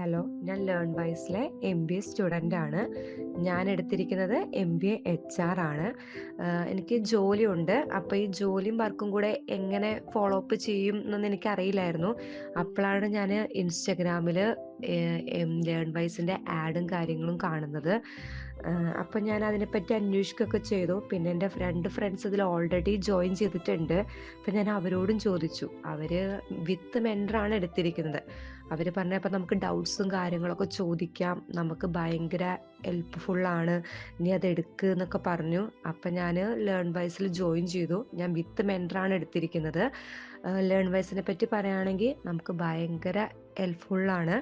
Hello ഞാൻ learn വൈസിലെ M B A student ആണ്. ഞാൻ എടുത്തിരിക്കുന്നത് M B A H R ആണ്. എനിക്ക് ജോലിയുണ്ട്. അപ്പോൾ ഈ ജോലിയും വർക്കും കൂടെ എങ്ങനെ ഫോളോ അപ്പ് ചെയ്യും എന്നൊന്നും എനിക്കറിയില്ലായിരുന്നു. അപ്പോഴാണ് ഞാൻ ഇൻസ്റ്റഗ്രാമിൽ ലേൺ വൈസിന്റെ ആഡും കാര്യങ്ങളും കാണുന്നത്. അപ്പം ഞാൻ അതിനെപ്പറ്റി അന്വേഷിക്കുകയൊക്കെ ചെയ്തു. പിന്നെ എന്റെ രണ്ട് ഫ്രണ്ട്സ് ഇതിൽ ഓൾറെഡി ജോയിൻ ചെയ്തിട്ടുണ്ട്. അപ്പം ഞാൻ അവരോടും ചോദിച്ചു. അവർ വിത്ത് മെന്ററാണ് എടുത്തിരിക്കുന്നത്. അവർ പറഞ്ഞപ്പോൾ നമുക്ക് ഡൗട്ട്സും കാര്യങ്ങളൊക്കെ ചോദിക്കാം. നമുക്ക് ഭയങ്കര ഹെൽപ്പ്ഫുള്ളാണ് നീ അത് എടുക്കുക എന്നൊക്കെ പറഞ്ഞു. അപ്പം ഞാൻ ലേൺ വൈസിൽ ജോയിൻ ചെയ്തു. ഞാൻ വിത്ത് മെന്ററാണ് എടുത്തിരിക്കുന്നത്. ലേൺ വൈസിനെ പറ്റി പറയുകയാണെങ്കിൽ നമുക്ക് ഭയങ്കര ഹെൽപ്ഫുള്ളാണ്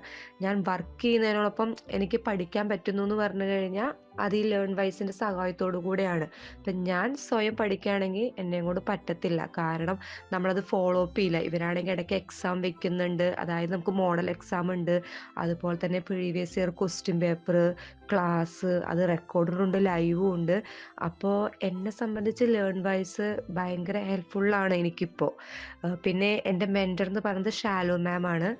ഞാൻ വർക്ക് ചെയ്യുന്നതിനോടൊപ്പം എനിക്ക് പഠിക്കാൻ പറ്റുന്നു എന്ന് പറഞ്ഞു കഴിഞ്ഞാൽ അത് ഈ ലേൺ വൈസിന്റെ സഹായത്തോടു കൂടെയാണ്. ഇപ്പം ഞാൻ സ്വയം പഠിക്കുകയാണെങ്കിൽ എന്നെയും കൊണ്ട് പറ്റത്തില്ല. കാരണം നമ്മളത് ഫോളോ അപ്പ് ചെയ്യില്ല. ഇവരാണെങ്കിൽ ഇടയ്ക്ക് എക്സാം വെക്കുന്നുണ്ട്. അതായത് നമുക്ക് മോഡൽ എക്സാം ഉണ്ട്. അതുപോലെ തന്നെ previous year question paper class അത് റെക്കോർഡും ഉണ്ട് ലൈവും ഉണ്ട്. അപ്പോൾ എന്നെ സംബന്ധിച്ച് ലേൺ വൈസ് ഭയങ്കര ഹെൽപ്ഫുള്ളാണ് എനിക്കിപ്പോൾ പിന്നെ എന്റെ മെന്റർ എന്ന് പറയുന്നത് ഷാലോ മാം ആണ്.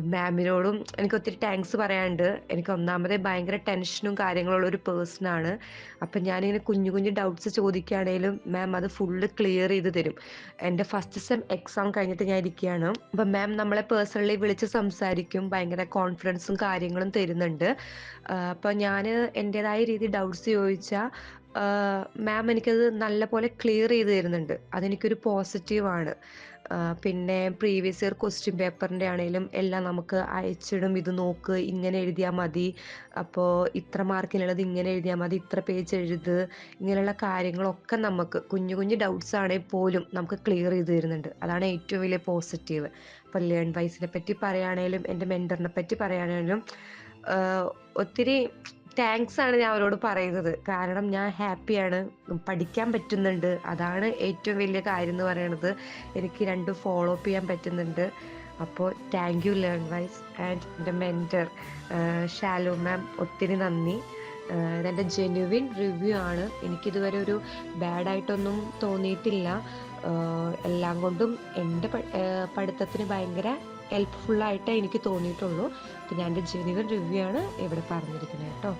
മാമിനോടും എനിക്ക് ഒത്തിരി താങ്ക്സ് പറയാനുണ്ട്. എനിക്ക് ഒന്നാമതേ ഭയങ്കര ടെൻഷനും കാര്യങ്ങളുള്ള ഒരു പേഴ്സൺ ആണ്. അപ്പം ഞാനിങ്ങനെ കുഞ്ഞു കുഞ്ഞു ഡൗട്ട്സ് ചോദിക്കുകയാണെങ്കിലും മാം അത് ഫുള്ള് ക്ലിയർ ചെയ്ത് തരും. എന്റെ ഫസ്റ്റ് സെം എക്സാം കഴിഞ്ഞിട്ട് ഞാൻ ഇരിക്കുകയാണ്. അപ്പം മാം നമ്മളെ പേഴ്സണലി വിളിച്ച് സംസാരിക്കും. ഭയങ്കര കോൺഫിഡൻസും കാര്യങ്ങളും തരുന്നുണ്ട്. അപ്പം ഞാൻ എന്റെതായ രീതി ഡൗട്ട്സ് ചോദിച്ചാൽ മാം എനിക്കത് നല്ലപോലെ ക്ലിയർ ചെയ്ത് തരുന്നുണ്ട്. അതെനിക്കൊരു പോസിറ്റീവാണ് പിന്നെ പ്രീവിയസ് ഇയർ ക്വസ്റ്റ്യൻ പേപ്പറിന്റെ ആണെങ്കിലും എല്ലാം നമുക്ക് അയച്ചിടും. ഇത് നോക്ക് ഇങ്ങനെ എഴുതിയാൽ മതി. അപ്പോൾ ഇത്ര മാർക്കിനുള്ളത് ഇങ്ങനെ എഴുതിയാൽ മതി. ഇത്ര പേജ് എഴുത്. ഇങ്ങനെയുള്ള കാര്യങ്ങളൊക്കെ നമുക്ക് കുഞ്ഞു കുഞ്ഞു ഡൗട്ട്സ് ആണെങ്കിൽ പോലും നമുക്ക് ക്ലിയർ ചെയ്ത് തരുന്നുണ്ട്. അതാണ് ഏറ്റവും വലിയ പോസിറ്റീവ് അപ്പോൾ ലേൺ വൈസിനെ പറ്റി പറയുകയാണെങ്കിലും എന്റെ മെന്ററിനെ പറ്റി പറയുകയാണെങ്കിലും ഒത്തിരി താങ്ക്സ് ആണ് ഞാൻ അവരോട് പറയുന്നത്. കാരണം ഞാൻ ഹാപ്പിയാണ് പഠിക്കാൻ പറ്റുന്നുണ്ട്. അതാണ് ഏറ്റവും വലിയ കാര്യം എന്ന് പറയുന്നത് എനിക്ക് രണ്ടും ഫോളോ അപ്പ് ചെയ്യാൻ പറ്റുന്നുണ്ട്. അപ്പോൾ thank you learn wise and എന്റെ മെന്റർ ഷാലു മാം ഒത്തിരി നന്ദി. ഇതെന്റെ ജെന്യുവിൻ റിവ്യൂ ആണ്. എനിക്കിതുവരെ ഒരു ബാഡായിട്ടൊന്നും തോന്നിയിട്ടില്ല. എല്ലാം കൊണ്ടും എന്റെ പഠിത്തത്തിന് ഭയങ്കര ഹെൽപ്ഫുള്ളായിട്ടേ എനിക്ക് തോന്നിയിട്ടുള്ളൂ. അപ്പം ഞാൻ എന്റെ ജെന്യുവിൻ റിവ്യൂ ആണ് ഇവിടെ പറഞ്ഞിരിക്കുന്നത് കേട്ടോ.